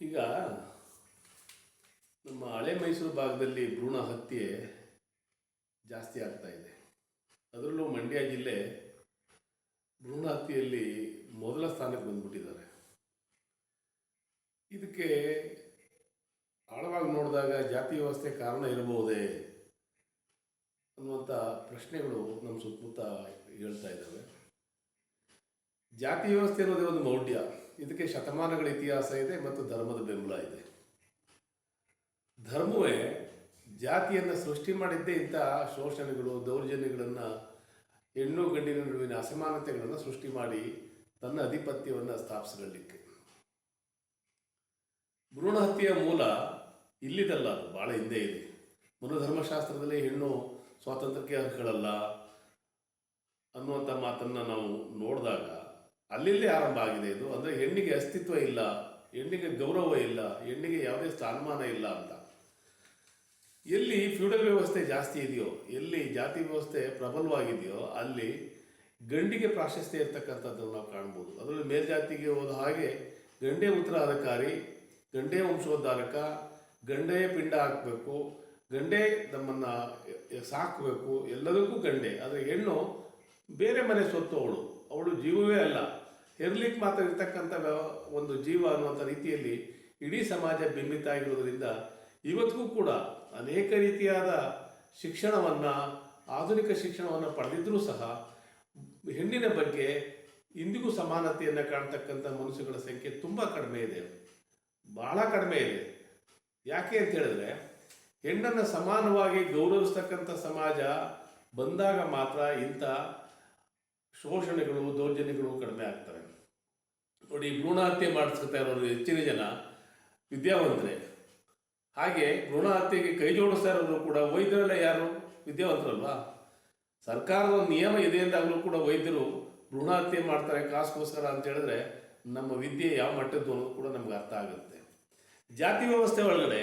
ಈಗ ನಮ್ಮ ಹಳೆ ಮೈಸೂರು ಭಾಗದಲ್ಲಿ ಭ್ರೂಣ ಹತ್ಯೆ ಜಾಸ್ತಿ ಆಗ್ತಾ ಇದೆ. ಅದರಲ್ಲೂ ಮಂಡ್ಯ ಜಿಲ್ಲೆ ಭ್ರೂಣ ಹತ್ಯೆಯಲ್ಲಿ ಮೊದಲ ಸ್ಥಾನಕ್ಕೆ ಬಂದ್ಬಿಟ್ಟಿದ್ದಾರೆ. ಇದಕ್ಕೆ ಆಳವಾಗಿ ನೋಡಿದಾಗ ಜಾತಿ ವ್ಯವಸ್ಥೆ ಕಾರಣ ಇರಬಹುದೇ ಅನ್ನುವಂಥ ಪ್ರಶ್ನೆಗಳು ನಮ್ಮ ಸುತ್ತಮುತ್ತ ಹೇಳ್ತಾ ಇದ್ದಾವೆ. ಜಾತಿ ವ್ಯವಸ್ಥೆ ಅನ್ನೋದೇ ಒಂದು ಮೌಢ್ಯ. ಇದಕ್ಕೆ ಶತಮಾನಗಳ ಇತಿಹಾಸ ಇದೆ ಮತ್ತು ಧರ್ಮದ ಬೆಂಬಲ ಇದೆ. ಧರ್ಮವೇ ಜಾತಿಯನ್ನು ಸೃಷ್ಟಿ ಮಾಡಿದ್ದೇ ಇಂಥ ಶೋಷಣೆಗಳು, ದೌರ್ಜನ್ಯಗಳನ್ನು ಹೆಣ್ಣು ಗಂಡಿನ ನಡುವಿನ ಅಸಮಾನತೆಗಳನ್ನು ಸೃಷ್ಟಿ ಮಾಡಿ ತನ್ನ ಅಧಿಪತ್ಯವನ್ನು ಸ್ಥಾಪಿಸಿಕೊಳ್ಳಲಿಕ್ಕೆ ಭ್ರೂಣ ಹತ್ಯೆಯ ಮೂಲ ಇಲ್ಲಿದಲ್ಲ, ಅದು ಭಾಳ ಹಿಂದೆ ಇದೆ. ಮನುಧರ್ಮಶಾಸ್ತ್ರದಲ್ಲಿ ಹೆಣ್ಣು ಸ್ವಾತಂತ್ರ್ಯಕ್ಕೆ ಅರ್ಹಗಳಲ್ಲ ಅನ್ನುವಂಥ ಮಾತನ್ನು ನಾವು ನೋಡಿದಾಗ ಅಲ್ಲಿಂದಲೇ ಆರಂಭ ಆಗಿದೆ ಇದು. ಅಂದರೆ ಹೆಣ್ಣಿಗೆ ಅಸ್ತಿತ್ವ ಇಲ್ಲ, ಹೆಣ್ಣಿಗೆ ಗೌರವ ಇಲ್ಲ, ಹೆಣ್ಣಿಗೆ ಯಾವುದೇ ಸ್ಥಾನಮಾನ ಇಲ್ಲ ಅಂತ. ಎಲ್ಲಿ ಫ್ಯೂಡಲ್ ವ್ಯವಸ್ಥೆ ಜಾಸ್ತಿ ಇದೆಯೋ, ಎಲ್ಲಿ ಜಾತಿ ವ್ಯವಸ್ಥೆ ಪ್ರಬಲವಾಗಿದೆಯೋ, ಅಲ್ಲಿ ಗಂಡಿಗೆ ಪ್ರಾಶಸ್ತ್ಯ ಇರ್ತಕ್ಕಂಥದ್ದನ್ನು ನಾವು ಕಾಣ್ಬೋದು. ಅದರಲ್ಲಿ ಮೇಲ್ಜಾತಿಗೆ ಹೋದ ಹಾಗೆ ಗಂಡೇ ಉತ್ತರಾಧಿಕಾರಿ, ಗಂಡೇ ವಂಶೋದ್ಧಾರಕ, ಗಂಡೇ ಪಿಂಡ ಹಾಕಬೇಕು, ಗಂಡೇ ನಮ್ಮನ್ನು ಸಾಕಬೇಕು, ಎಲ್ಲದಕ್ಕೂ ಗಂಡೆ. ಆದರೆ ಹೆಣ್ಣು ಬೇರೆ ಮನೆ ಸೊತ್ತು ಅವಳು. ಅವಳು ಜೀವವೇ ಅಲ್ಲ. ಹೆರ್ಲಿಕ್ಕೆ ಮಾತ್ರ ಇರ್ತಕ್ಕಂಥ ಒಂದು ಜೀವ ಅನ್ನುವಂಥ ರೀತಿಯಲ್ಲಿ ಇಡೀ ಸಮಾಜ ಬಿಂಬಿತ ಆಗಿರೋದ್ರಿಂದ ಇವತ್ತಿಗೂ ಕೂಡ ಅನೇಕ ರೀತಿಯಾದ ಶಿಕ್ಷಣವನ್ನು, ಆಧುನಿಕ ಶಿಕ್ಷಣವನ್ನು ಪಡೆದಿದ್ದರೂ ಸಹ ಹೆಣ್ಣಿನ ಬಗ್ಗೆ ಇಂದಿಗೂ ಸಮಾನತೆಯನ್ನು ಕಾಣ್ತಕ್ಕಂಥ ಮನುಷ್ಯಗಳ ಸಂಖ್ಯೆ ತುಂಬ ಕಡಿಮೆ ಇದೆ. ಬಹಳ ಕಡಿಮೆ ಇದೆ. ಯಾಕೆ ಅಂತ ಹೇಳಿದ್ರೆ ಹೆಣ್ಣನ್ನು ಸಮಾನವಾಗಿ ಗೌರವಿಸ್ತಕ್ಕಂಥ ಸಮಾಜ ಬಂದಾಗ ಮಾತ್ರ ಇಂಥ ಶೋಷಣೆಗಳು, ದೌರ್ಜನ್ಯಗಳು ಕಡಿಮೆ ಆಗ್ತವೆ. ನೋಡಿ ಭ್ರೂಣ ಹತ್ಯೆ ಮಾಡಿಸ್ಕೊತಾ ಇರೋರು ಹೆಚ್ಚಿನ ಜನ ವಿದ್ಯಾವಂತರೆ. ಹಾಗೆ ಭ್ರೂಣ ಹತ್ಯೆಗೆ ಕೈ ಜೋಡಿಸ್ತಾ ಇರೋರು ಕೂಡ ವೈದ್ಯರೆಲ್ಲ ಯಾರು? ವಿದ್ಯಾವಂತರಲ್ವಾ? ಸರ್ಕಾರದ ನಿಯಮ ಇದೆ ಅಂದಾಗಲೂ ಕೂಡ ವೈದ್ಯರು ಭ್ರೂಣ ಹತ್ಯೆ ಮಾಡ್ತಾರೆ ಕಾಸುಗೋಸ್ಕರ ಅಂತ ಹೇಳಿದ್ರೆ ನಮ್ಮ ವಿದ್ಯೆ ಯಾವ ಮಟ್ಟದ್ದು ಅನ್ನೋದು ಕೂಡ ನಮ್ಗೆ ಅರ್ಥ ಆಗುತ್ತೆ. ಜಾತಿ ವ್ಯವಸ್ಥೆ ಒಳಗಡೆ